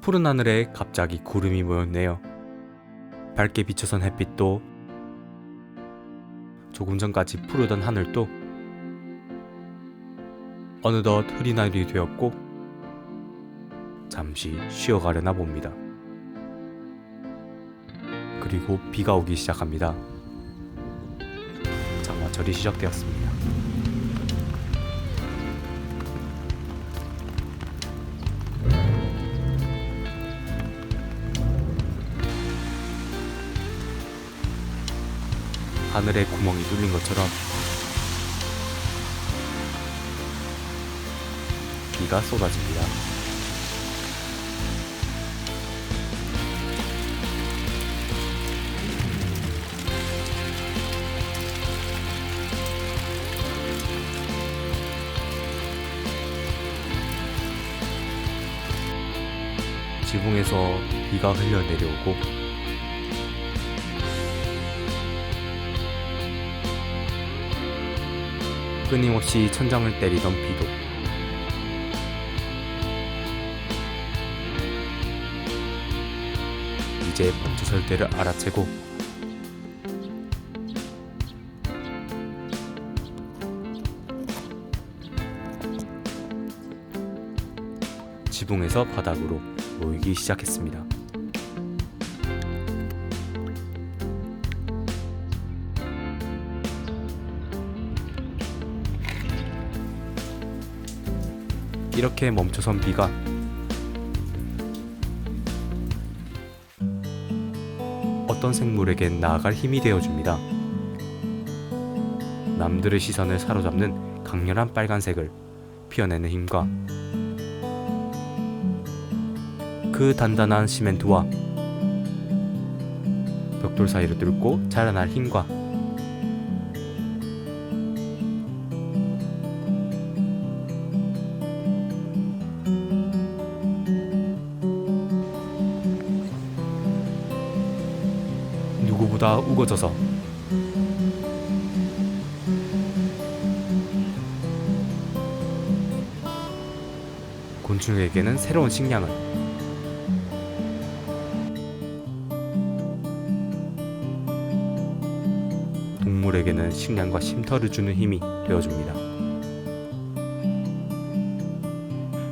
푸른 하늘에 갑자기 구름이 모였네요. 밝게 비춰선 햇빛도 조금 전까지 푸르던 하늘도 어느덧 흐린 날이 되었고 잠시 쉬어가려나 봅니다. 그리고 비가 오기 시작합니다. 장마철이 시작되었습니다. 하늘에 구멍이 뚫린 것처럼 비가 쏟아집니다. 지붕에서 비가 흘려 내려오고 끊임없이 천장을 때리던 비도 이제 멈춰설 때를 알아채고 지붕에서 바닥으로 모이기 시작했습니다. 이렇게 멈춰선 비가 어떤 생물에겐 나아갈 힘이 되어줍니다. 남들의 시선을 사로잡는 강렬한 빨간색을 피어내는 힘과 그 단단한 시멘트와 벽돌 사이를 뚫고 자라날 힘과 보다 우거져서 곤충에게는 새로운 식량을 동물에게는 식량과 쉼터를 주는 힘이 되어줍니다.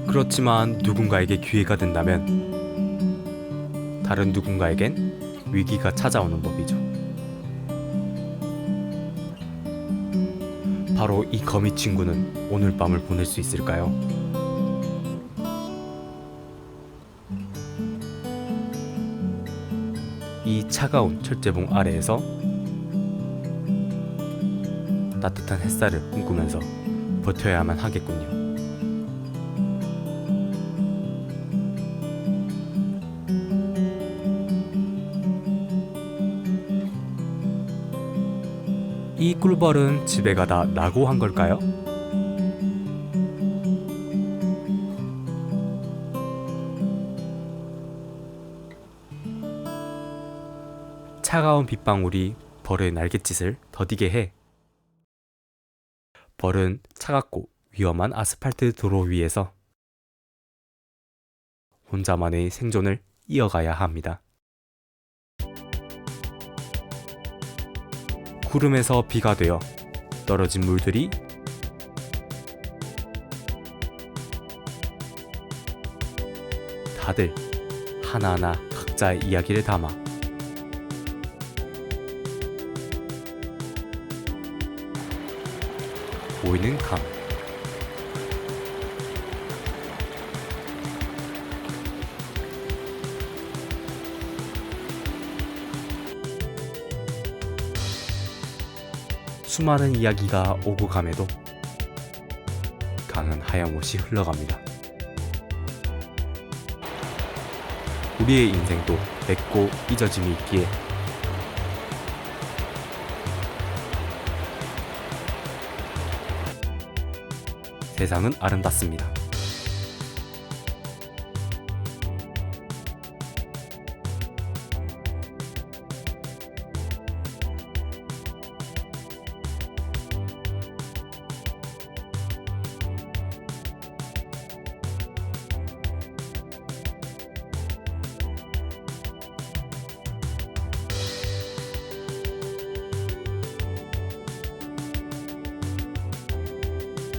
그렇지만 누군가에게 기회가 된다면 다른 누군가에겐 위기가 찾아오는 법이죠. 바로 이 거미 친구는 오늘 밤을 보낼 수 있을까요? 이 차가운 철제봉 아래에서 따뜻한 햇살을 꿈꾸면서 버텨야만 하겠군요. 이 꿀벌은 집에 가다 나고 한 걸까요? 차가운 빗방울이 벌의 날갯짓을 더디게 해 벌은 차갑고 위험한 아스팔트 도로 위에서 혼자만의 생존을 이어가야 합니다. 구름에서 비가 되어 떨어진 물들이 다들 하나하나 각자의 이야기를 담아 보이는 강 수많은 이야기가 오고 감에도 강은 하염없이 흘러갑니다. 우리의 인생도 맺고 잊어짐이 있기에 세상은 아름답습니다.